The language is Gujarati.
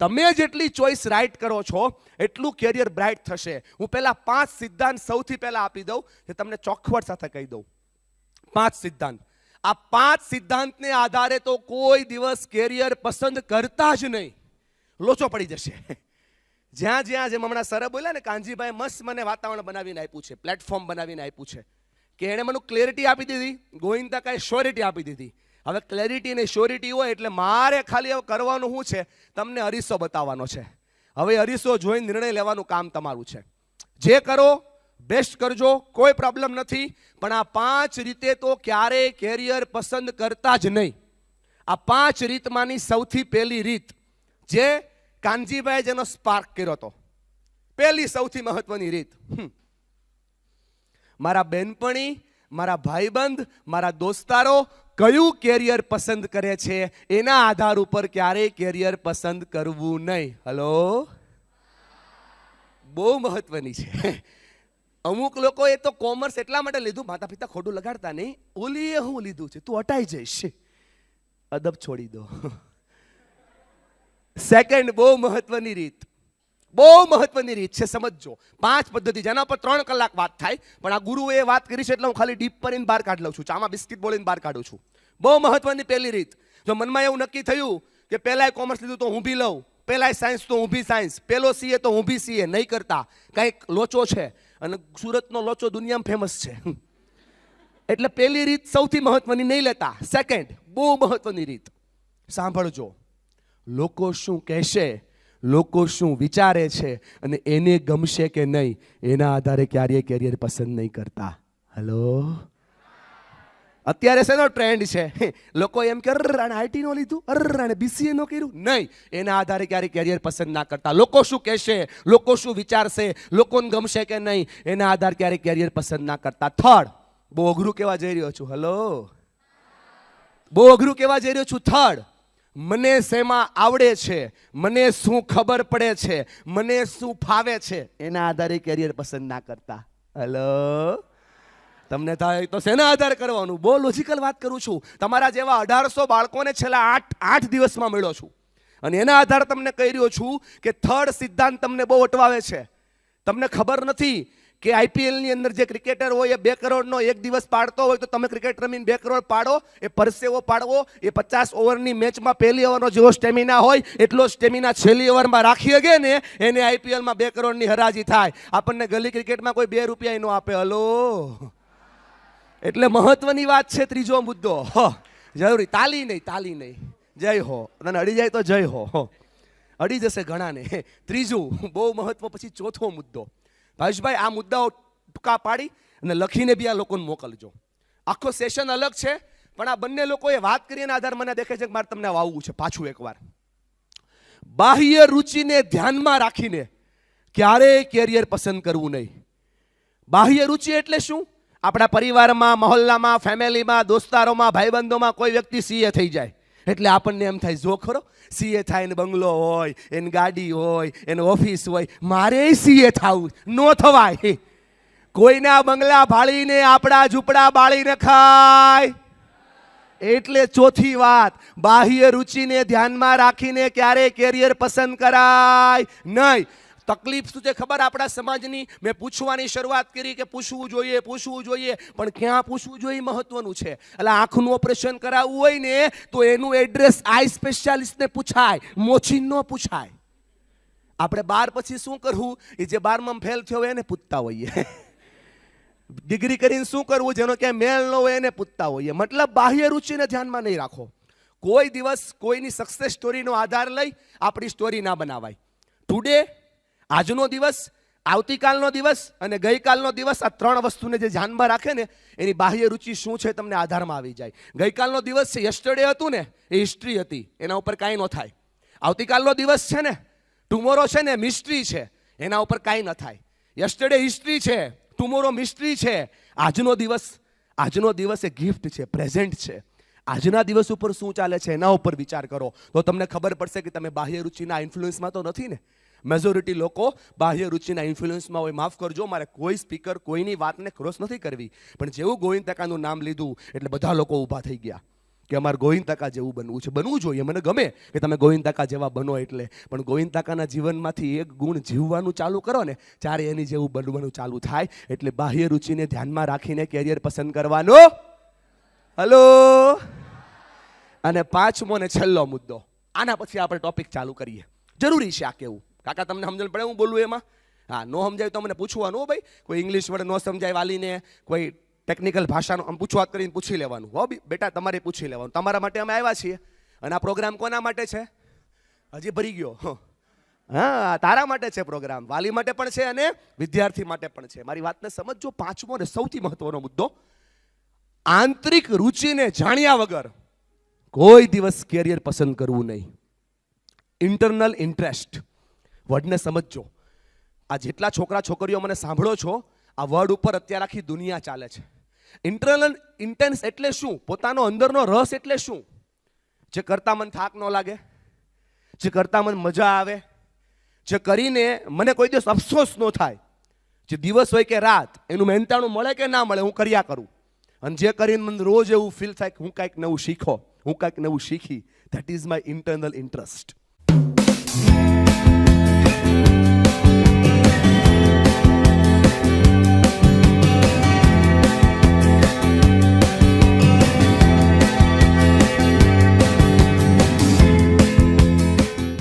તમે જેટલી ચોઈસ રાઈટ કરો છો, એટલું કેરિયર બ્રાઇટ થશે. હું પહેલાં પાંચ સિદ્ધાંત સૌથી પહેલાં આપી દઉં, જે તમને ચોખવટ સાથે કહી દઉં. પાંચ સિદ્ધાંત. આ પાંચ સિદ્ધાંતને આધારે તો કોઈ દિવસ કેરિયર પસંદ કરતા જ નહીં. લોચો પડી જશે. જ્યાં જ્યાં જેમ હમણાં સર બોલ્યા ને કાનજીભાઈ મસ્ત મને વાતાવરણ બનાવીને આપ્યું છે પ્લેટફોર્મ બનાવીને આપ્યું છે. કે એણે મને ક્લેરિટી આપી દીધી ગોવિંદકાએ શ્યોરિટી આપી દીધી. હવે ક્લેરિટી ને શ્યોરિટી હોય એટલે મારે ખાલી કરવાનું શું છે? તમને અરીસો બતાવવાનો છે. હવે અરીસો જોઈને નિર્ણય લેવાનું કામ તમારું છે. જે કરો બેસ્ટ કરજો, કોઈ પ્રોબ્લેમ નથી. પણ આ પાંચ રીતે તો ક્યારેય કેરિયર પસંદ કરતા જ નહીં. આ પાંચ રીતમાંની સૌથી પહેલી રીત જે કાનજીભાઈ જેનો સ્પાર્ક કર્યો હતો. પહેલી સૌથી મહત્વની રીત. મારા બેનપણી, મારા ભાઈબંધ, મારા દોસ્તારો કયું કેરિયર પસંદ કરે છે? એના આધાર ઉપર ક્યારેય કેરિયર પસંદ કરવું નહીં. હલો બહુ મહત્વની છે. અમુક લોકોએ તો કોમર્સ એટલા માટે લીધું માતા પિતા ખોટું લગાડતા નહીં. ઓલીએ હું લીધું છે. તું અટાઈ જઈશ. અદબ છોડી દો. સેકન્ડ બહુ મહત્વની રીત. બહુ મહત્વની રીત છે, સમજજો. પાંચ પદ્ધતિ, જેના પર ત્રણ કલાક વાત થાય, પણ આ ગુરુએ વાત કરી છે એટલે હું ખાલી ડીપ કરીને બહાર કાઢ લઉં છું. ચામાં બિસ્કિટ બોલીને બહાર કાઢું છું. બહુ મહત્વની પહેલી રીત. જો મનમાં એવું નક્કી થયું કે પહેલાંય કોમર્સ લીધું તો હું બી લઉં, પહેલાંય સાયન્સ તો હું બી સાયન્સ પહેલો સીએ તો હું બી સીએ, નહીં કરતા. કંઈક લોચો છે અને સુરતનો લોચો દુનિયામાં ફેમસ છે. એટલે પહેલી રીત સૌથી મહત્વની નહીં લેતા. સેકન્ડ બહુ મહત્વની રીત. સાંભળજો. લોકો શું કહેશે? લોકો શું વિચારે છે અને એને ગમશે કે નહીં, એના આધારે ક્યારેય કેરિયર પસંદ નહીં કરતા. હલો અત્યારે શેનો ટ્રેન્ડ છે? લોકો એમ કે, અર્ર, આને આઈટી નો લીધું? અર્ર, આને બીસીએ નો કર્યું? નહીં, એના આધારે ક્યારેય કેરિયર પસંદ ના કરતા. લોકો શું કહેશે? લોકો શું વિચારશે? લોકોને ગમશે કે નહીં? એના આધારે ક્યારેય કેરિયર પસંદ ના કરતા. થર્ડ બહુ અઘરું કેવા જઈ રહ્યો છું. હલો બહુ અઘરું કેવા જઈ રહ્યો છું. થર્ડ મને શેમાં આવડે છે? મને શું ખબર પડે છે? મને શું ફાવે છે? એના આધારે કેરિયર પસંદ ના કરતા. હલો તમને થાય તો શેના આધાર કરવાનું? બહુ લોજિકલ વાત કરું છું. તમારા જેવા અઢારસો બાળકોને છેલ્લા આઠ આઠ દિવસમાં મળ્યો છું. અને એના આધારે તમને કહી રહ્યો છું કે થર્ડ સિદ્ધાંત તમને બહુ અટવાવે છે. તમને ખબર નથી કે આઈપીએલની અંદર જે ક્રિકેટર હોય એ બે કરોડનો એક દિવસ પાડતો હોય તો તમે ક્રિકેટ રમીને બે કરોડ પાડો, એ પરસેવો પાડવો, એ પચાસ ઓવરની મેચમાં પહેલી ઓવરનો જેવો સ્ટેમિના હોય, એટલો સ્ટેમિના છેલ્લી ઓવરમાં રાખી શકે ને, એને આઈપીએલમાં બે કરોડની હરાજી થાય. આપણને ગલી ક્રિકેટમાં કોઈ બે રૂપિયા એનો આપે. હલો? એટલે મહત્વની વાત છે ત્રીજો મુદ્દો. હ, જરૂરી. તાલી નહીં તાલી નહીં. જય હો. તને અડી જાય તો જય હો. અડી જશે ઘણાને. ત્રીજું, બહુ મહત્વ, પછી ચોથો મુદ્દો. ભાવેશભાઈ, આ મુદ્દાઓ ટૂંકા પાડી અને લખીને બી આ લોકોને મોકલજો. આખો સેશન અલગ છે, પણ આ બંને લોકોએ વાત કરી એના આધાર મને દેખે છે કે મારે તમને વાવવું છે પાછું એકવાર. બાહ્ય રુચિને ધ્યાનમાં રાખીને ક્યારેય કેરિયર પસંદ કરવું નહીં. બાહ્ય રુચિ એટલે શું? આપણા પરિવારમાં, મહોલ્લામાં ફેમિલીમાં દોસ્તારોમાં, ભાઈબંધોમાં કોઈ વ્યક્તિ સીએ થઈ જાય. એટલે આપણને એમ થાય, જો ખરો, સીએ થાય ને બંગલો હોય, એને ગાડી હોય, એને ઓફિસ હોય, મારે સીએ થવું, નો થવાય. કોઈના બંગલા ભાળીને આપણા ઝૂંપડા બાળી નખાય એટલે ચોથી વાત, બાહ્ય રુચિને ધ્યાનમાં રાખીને ક્યારે કેરિયર પસંદ કરાય નહીં. તકલીફ શું છે ખબર? આપણા સમાજની મેં પૂછવાની શરૂઆત કરી કે પૂછવું જોઈએ પૂછવું જોઈએ, પણ ક્યાં પૂછવું જોઈએ મહત્વનું છે. એટલે આંખનું ઓપરેશન કરાવવું હોય ને, તો એનું એડ્રેસ આઈ સ્પેશિયાલિસ્ટને પૂછાય મોછી ન પૂછાય. આપણે બાર પછી શું કરવું? એ જે બારમાં ફેલ થયો હોય એને પૂછતા હોઈએ. ડિગ્રી કરીને શું કરવું? જેનો ક્યાંય મેલ ન હોય એને પૂછતા હોઈએ. મતલબ બાહ્ય રુચિને ધ્યાનમાં નહીં રાખો. કોઈ દિવસ કોઈની સક્સેસ સ્ટોરીનો આધાર લઈ આપણી સ્ટોરી ના બનાવાય. ટુડે આજનો દિવસ, આવતીકાલનો દિવસ અને ગઈકાલનો દિવસ આ ત્રણ વસ્તુને જે ધ્યાનમાં રાખે ને, એની બાહ્ય રુચિ શું છે તમને આધારમાં આવી જાય. ગઈકાલનો દિવસ છે યસ્ટરડે હતું ને, એ હિસ્ટ્રી હતી. એના ઉપર કાંઈ ન થાય. આવતીકાલનો દિવસ છે ને ટુમોરો છે ને મિસ્ટ્રી છે. એના ઉપર કાંઈ ન થાય. યસ્ટરડે હિસ્ટ્રી છે ટુમોરો મિસ્ટ્રી છે. આજનો દિવસ આજનો દિવસ એ ગિફ્ટ છે પ્રેઝન્ટ છે. આજના દિવસ ઉપર શું ચાલે છે એના ઉપર વિચાર કરો. તો તમને ખબર પડશે કે તમે બાહ્ય રુચિના ઇન્ફ્લુઅન્સમાં તો નથી ને. મેજોરિટી લોકો બાહ્ય રુચિના ઇન્ફ્લુઅન્સમાં હોય. માફ કરજો, મારે કોઈ સ્પીકર કોઈની વાતને ક્રોસ નથી કરવી. પણ જેવું ગોવિંદ ટકાનું નામ લીધું, એટલે બધા લોકો ઊભા થઈ ગયા. કે અમારે ગોવિંદ કાકા જેવું બનવું છે. બનવું જોઈએ. મને ગમે કે તમે ગોવિંદ જેવા બનો એટલે. પણ ગોવિંદ કાકાના જીવનમાંથી એક ગુણ જીવવાનું ચાલુ કરો ને, ત્યારે એની જેવું બનવાનું ચાલુ થાય. એટલે બાહ્ય રુચિને ધ્યાનમાં રાખીને કેરિયર પસંદ કરવાનો. હલો અને પાંચમો ને છેલ્લો મુદ્દો. આના પછી આપણે ટોપિક ચાલુ કરીએ. જરૂરી છે આ કેવું? કાકા, તમને સમજણ પડે હું બોલું એમાં? હા, ન સમજાય તો મને પૂછવાનું ભાઈ. કોઈ ઇંગ્લિશ વડે નો સમજાય વાલીને, કોઈ ટેકનિકલ ભાષાનું, આમ પૂછવાત કરીને પૂછી લેવાનું. હો બેટા, તમારે પૂછી લેવાનું. તમારા માટે અમે આવ્યા છીએ. અને આ પ્રોગ્રામ કોના માટે છે? હજી ભરી ગયો. હં. તારા માટે છે પ્રોગ્રામ વાલી માટે પણ છે અને વિદ્યાર્થી માટે પણ છે. મારી વાતને સમજજો. પાંચમો અને સૌથી મહત્વનો મુદ્દો. આંતરિક રુચિને જાણ્યા વગર કોઈ દિવસ કેરિયર પસંદ કરવું નહીં. ઇન્ટરનલ ઇન્ટરેસ્ટ વર્ડને સમજજો. આ જેટલા છોકરા છોકરીઓ મને સાંભળો છો, આ વર્ડ ઉપર અત્યારે આખી દુનિયા ચાલે છે. ઇન્ટરનલ ઇન્ટેન્સ એટલે શું? પોતાનો અંદરનો રસ એટલે શું? જે કરતા મને થાક ન લાગે, જે કરતા મને મજા આવે, જે કરીને મને કોઈ દિવસ અફસોસ ન થાય. જે દિવસ હોય કે રાત, એનું મહેનતાણું મળે કે ના મળે, હું કર્યા કરું. અને જે કરીને મને રોજ એવું ફીલ થાય કે હું કાંઈક નવું શીખો, હું કાંઈક નવું શીખી. That is my internal interest